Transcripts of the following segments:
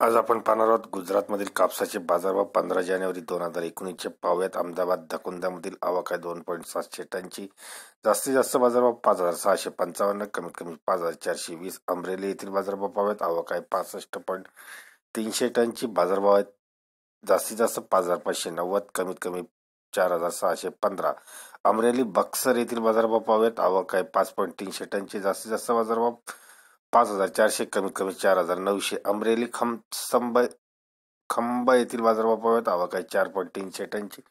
आज आपण पाहणार आहोत गुजरातमधील कापसाचे बाजारभाव पंधरा जानेवारी दोन हजार एकोणीसचे पाव्यात अहमदाबाद धकुंदामधील आवक दोन पॉईंट सातशे टनची जास्तीत जास्त बाजारभाव पाच हजार सहाशे पंचावन्न कमीत कमी पाच हजार चारशे वीस. अमरेली येथील बाजारभाव पाव्यात आवक आहे पासष्ट पॉईंट तीनशे टनची बाजारभाव आहेत जास्तीत जास्त पाच हजार पाचशे नव्वद कमीत कमी चार हजार सहाशे पंधरा. अमरेली बक्सर येथील बाजारभाव पाव्यात आवक आहे पाच पॉईंट तीनशे टनची जास्तीत जास्त बाजारभाव पाच हजार चारशे कमीत कमी चार हजार नऊशे अमरेली खम संब खंबा येथील बाजारभाव पाहूयात आवक आहे चार पॉईंट तीनशे टनची.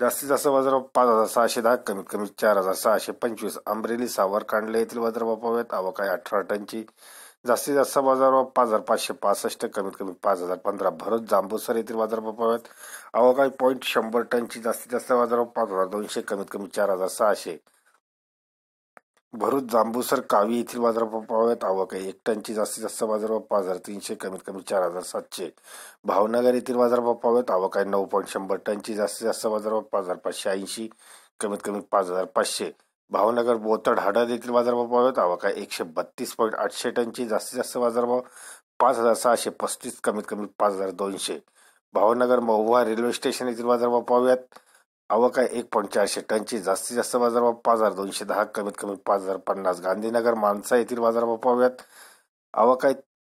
जास्तीत जास्त बाजारभाव पाच हजार सहाशे दहा कमीत कमी चार हजार सहाशे पंचवीस. अमरेली सावर कांडले येथील बाजारभाव पाहूयात आवक आहे अठरा टनची. जास्तीत जास्त बाजारभाव पाच हजार पाचशे पासष्ट कमीत कमी पाच हजार पंधरा. भरत जांबूसर येथील बाजारभाव पाहूयात आवक आहे पॉईंट शंभर टनची. जास्तीत जास्त बाजारभाव पाच हजार दोनशे कमीत कमी चार हजार सहाशे. भरूच जांबूसर कावी येथील बाजारभावात आवक आहे. एक टनची जास्तीत जास्त बाजारभाव पाच हजार तीनशे कमीत कमी चार हजार सातशे. भावनगर येथील बाजारभाव पाहूयात आवक आहे. नऊ पॉईंट शंभर टनची जास्तीत जास्त बाजारभाव पाच हजार पाचशे ऐंशी कमीत कमी पाच हजार पाचशे. भावनगर बोतड हडद येथील बाजारभाव पाहूयात आवक आहे. एकशे बत्तीस पॉईंट आठशे टनची जास्तीत जास्त बाजारभाव पाच हजार सहाशे पस्तीस कमीत कमी पाच हजार दोनशे. भावनगर महुवा रेल्वे स्टेशन येथील बाजारभाव पाहूयात आवक काय एक पॉईंट चारशे टनची. जास्तीत जास्त बाजारभाव पाच हजार दोनशे दहा कमीत कमी पाच हजार पन्नास. गांधीनगर माणसा येथील बाजारभाव पाहूयात. आवक काय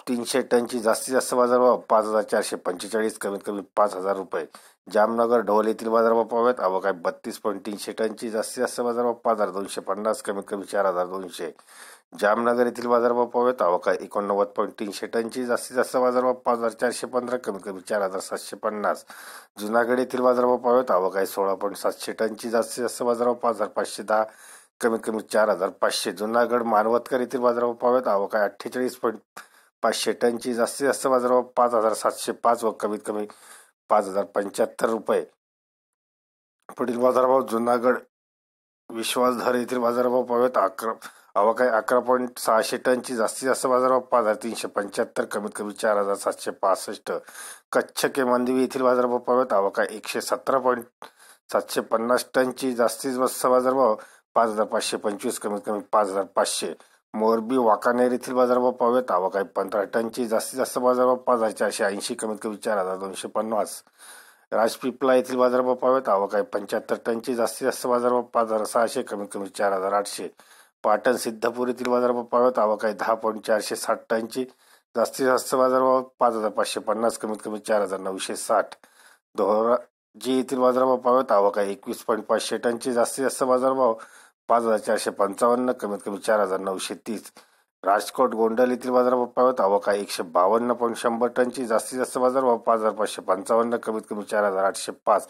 तीनशे टनची. जास्तीत जास्त बाजारभाव पाच हजार चारशे पंचेचाळीस कमीत कमी पाच हजार रुपये. जामनगर ढोल येथील बाजारभाव पाहूयात. आवक काय बत्तीस पॉईंट तीनशे टनची. जास्तीत जास्त बाजारभाव पाच हजार दोनशे पन्नास कमीत कमी चार हजार दोनशे. जामनगर येथील बाजारभाव पाहूयात. आवक आहे एकोणनव्वद पॉईंट तीनशे टनची जास्तीत जास्त बाजारभाव पाच हजार चारशे पंधरा कमीत कमी चार हजार सातशे पन्नास. जुनागड येथील बाजारभाव पाहूयात. आवक आहे सोळा पॉईंट सातशे टनची जास्तीत जास्त बाजारभाव पाच हजार पाचशे दहा कमीत कमी चार हजार पाचशे. जुनागड मानवतकर येथील बाजारभाव पाहूयात. आवक आहे अठ्ठेचाळीस पॉईंट पाचशे टनची जास्तीत जास्त बाजारभाव पाच हजार सातशे पाच व कमीत कमी पाच हजार पंच्याहत्तर रुपये. पुढील बाजारभाव जुनागड विश्वासधार येथील बाजारभाव पाहूयात. अकरा आवक अकरा पॉईंट सहाशे टनची जास्तीत जास्त बाजारभाव पाच हजार तीनशे पंच्याहत्तर कमीत कमी चार हजार सातशे पासष्ट. कच्छ के मंदिवी येथील बाजारभाव पाहूयात. आवक एकशे सतरा पॉईंट सातशे पन्नास टनची जास्तीत जास्त बाजारभाव पाच हजार पाचशे पंचवीस कमीत कमी पाच हजार पाचशे. मोरबी वाकानेर येथील बाजारभाव पाहूयात. आवक पंधरा टनची जास्तीत जास्त बाजारभाव पाच हजार चारशे ऐंशी कमीत कमी चार हजार दोनशे पन्नास. राजपिपला येथील बाजारभाव पाहूयात. आवक पंच्याहत्तर टनची जास्तीत जास्त बाजारभाव पाच हजार सहाशे कमीत कमी चार हजार आठशे. पाटण सिद्धपूर येथील बाजारभाव पाहूयात आवक आहे दहा पॉईंट चारशे साठ टनची. जास्तीत जास्त बाजारभाव पाच हजार पाचशे पन्नास कमीत कमी चार हजार नऊशे साठ. जी येथील बाजारभाव पाहूयात आवक आहे एकवीस पॉईंट पाचशे टनची. जास्तीत जास्त बाजारभाव पाच हजार चारशे पंचावन्न कमीत कमी चार हजार नऊशे तीस. राजकोट गोंडल येथील बाजारभाव पाहत आवक आहे एकशे बावन्न पॉईंट शंभर टनची जास्तीत जास्त बाजारभाव पाच हजार पाचशे पंचावन्न कमीत कमी चार हजार आठशे पाच.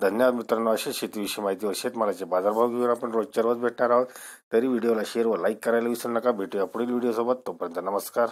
धन्यवाद मित्रांनो अशी शेतीविषयी माहिती व शेतमालाचे बाजारभाव घेऊन आपण रोजच्या रोज भेटणार आहोत. तरी व्हिडिओला शेअर व लाईक करायला विसरू नका. भेटूया पुढील व्हिडिओसोबत. तोपर्यंत नमस्कार.